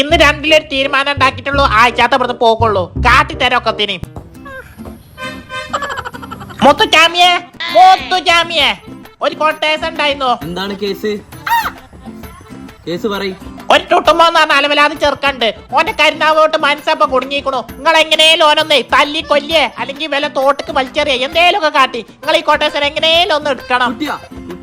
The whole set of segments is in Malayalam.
ഇന്ന് രണ്ടിലൊരു തീരുമാനം ഉണ്ടാക്കിയിട്ടുള്ളൂ. ആഴ്ചാത്ത ഇവിടുന്ന് പോകുള്ളൂ തിന് മൊത്തു ചാമിയെ മൊത്തു ചാമിയെ. ഒരു കോട്ടേസ് ഉണ്ടായിരുന്നു. എന്താണ് കേസ് കേസ് പറയ്. ഒരു ടുട്ടുമ്പോ എന്ന് പറഞ്ഞ അലവലാതെ ചെറുക്കണ്ട്. ഓന്റെ കരുനാവോട്ട് മനസ്സപ്പ കുടുങ്ങിക്കണു. നിങ്ങൾ എങ്ങനെയും ഓനൊന്നേ തല്ലി കൊല്ലേ അല്ലെങ്കിൽ വില തോട്ടക്ക് വലിച്ചെറിയ എന്തേലും ഒക്കെ കാട്ടി. നിങ്ങൾ ഈ കോട്ടേശ്വരം എങ്ങനെയും ഒന്ന് എടുക്കണം.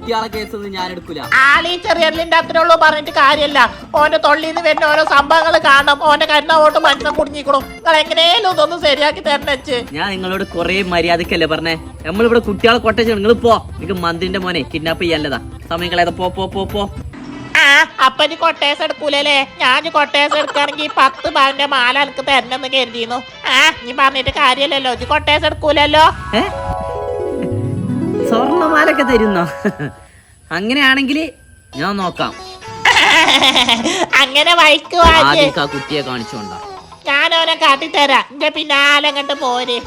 കുട്ടിയാളെ കേസ് ഒന്നും ഞാൻ എടുക്കൂല. ആളീ ചെറിയല്ലിന്റെ അത്രയുള്ളൂ പറഞ്ഞിട്ട് കാര്യമല്ല. ഓന്റെ തൊള്ളിന്ന് വരുന്ന ഓരോ സംഭവങ്ങൾ കാണണം. ഓന്റെ കരുനാവോട്ട് മനസ്സിനെ കുടുങ്ങിക്കണം നിങ്ങൾ എങ്ങനെയും ഇതൊന്ന് ശരിയാക്കി തരണച്ച് ഞാൻ നിങ്ങളോട് കൊറേ മര്യാദക്കല്ലേ പറഞ്ഞേ? നമ്മളിവിടെ കുട്ടികളെ കൊട്ടച്ച് നിങ്ങൾ പോ. നിങ്ങൾക്ക് മന്ത്രിന്റെ മോനെ കിഡ്നാപ്പ് ചെയ്യാനല്ലതാ സമയം കളയാതെ പോ പോ പോ പോ. ആ അപ്പൊ നീ കൊട്ടേസ് എടുക്കൂലല്ലേ? ഞാൻ കൊട്ടേസ് എടുക്കുകയാണെങ്കിൽ പത്ത് പവന്റെ മാല എനിക്ക് തരണമെന്ന് കരുതിയിരുന്നു. ആ നീ പറഞ്ഞിട്ട് കാര്യമല്ലല്ലോ. ഇത് കൊട്ടേസ് എടുക്കൂലല്ലോ. സ്വർണമാലൊക്കെ തരുന്നോ? അങ്ങനെയാണെങ്കിൽ ഞാൻ നോക്കാം. അങ്ങനെ ആദ്യം ആ കുട്ടിയെ കാണിച്ചോണ്ട. ഞാൻ അവനെ കാട്ടിത്തരാം എന്റെ പിന്നാലെ കണ്ട് പോര്.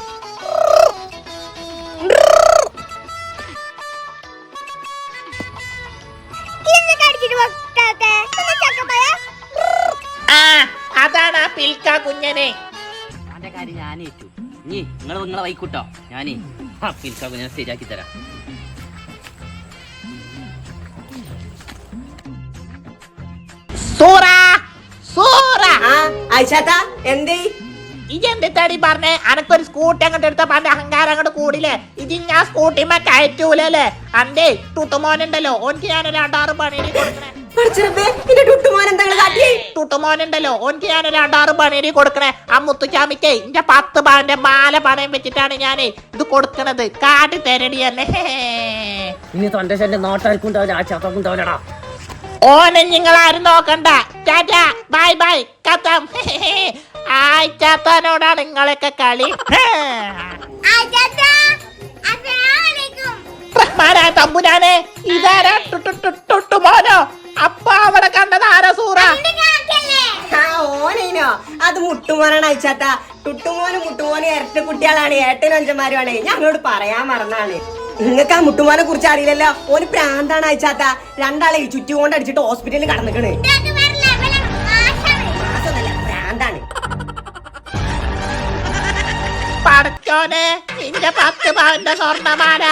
ആ അതാണ് ആ പിൽക്ക കുഞ്ഞനെ. അവന്റെ കാര്യം ഞാൻ ഏറ്റു ഇനി നിങ്ങൾ നിങ്ങളെ വൈക്കൂട്ടോ. ഞാനേ ആ പിൽക്കാ ഞാൻ ശരിയാക്കി തരാം. സൂറ. സൂറ. ആ എന്തേ? എന്തേ ഇതെന്തിട്ടാടി പറഞ്ഞേ? അനക്കൊരു സ്കൂട്ടി അങ്ങോട്ട് എടുത്തപ്പോ അന്റെ അഹങ്കാരം അങ്ങോട്ട് കൂടില്ലേ? ഇത് ഞാൻ സ്കൂട്ടിമ കയറ്റൂലല്ലേ അന്റെ തുട്ടുമോനുണ്ടല്ലോ ഓൻക്ക് ഞാൻ ഒരു അടാറ് പണിയിൽ കൊടുക്കണേ. തുട്ടുമോനുണ്ടല്ലോ ഓൻക്ക് ഞാൻ ഒരു അടാറ് പണിയിൽ കൊടുക്കണേ. ആ മുത്തുചാമിക്കേ ഇന്റെ പത്ത് പവന്റെ മാല പണയം വെച്ചിട്ടാണ് ഞാൻ ഇത് കൊടുക്കണത്. കാട്ടി തരടി തന്നെ. ഇനി തൊണ്ടശന്റെ നോട്ടാർക്കുണ്ടാവില്ല ആ ചാത്താക്കുണ്ടാവില്ലടാ ഓനെ നിങ്ങൾ ആരും നോക്കണ്ട. Tata bye bye കത്തം. ആയിച്ചാത്താനോടാണ് നിങ്ങളൊക്കെ കളി. റഹ്മാനായ തമ്പുരാനെ. ഇതാരാ? ടുട്ടുമോനോ അപ്പ അവിടെ കണ്ടത് ആരാ സൂറ? ആ ഓനേനോ. അത് മുട്ടുമോനാണ് അയച്ചാത്ത ടുട്ടുമോനും മുട്ടുമോനും ഇരട്ട കുട്ടികളാണ് ഏട്ടനും അഞ്ചന്മാരുമാണ് ഞങ്ങളോട് പറയാൻ മറന്നാണ്. നിങ്ങൾക്ക് ആ മുട്ടുമാനെ കുറിച്ച് അറിയില്ലല്ലോ. ഓന് പ്രാന്താണ് അയച്ചാത്ത. രണ്ടാളെ ചുറ്റുകൊണ്ട് അടിച്ചിട്ട് ഹോസ്പിറ്റലിൽ കടന്നിക്കണ്. പ്രാന്താണ്. പടച്ചോനെ നിന്റെ പത്ത് പവന്റെ സ്വർണമാല.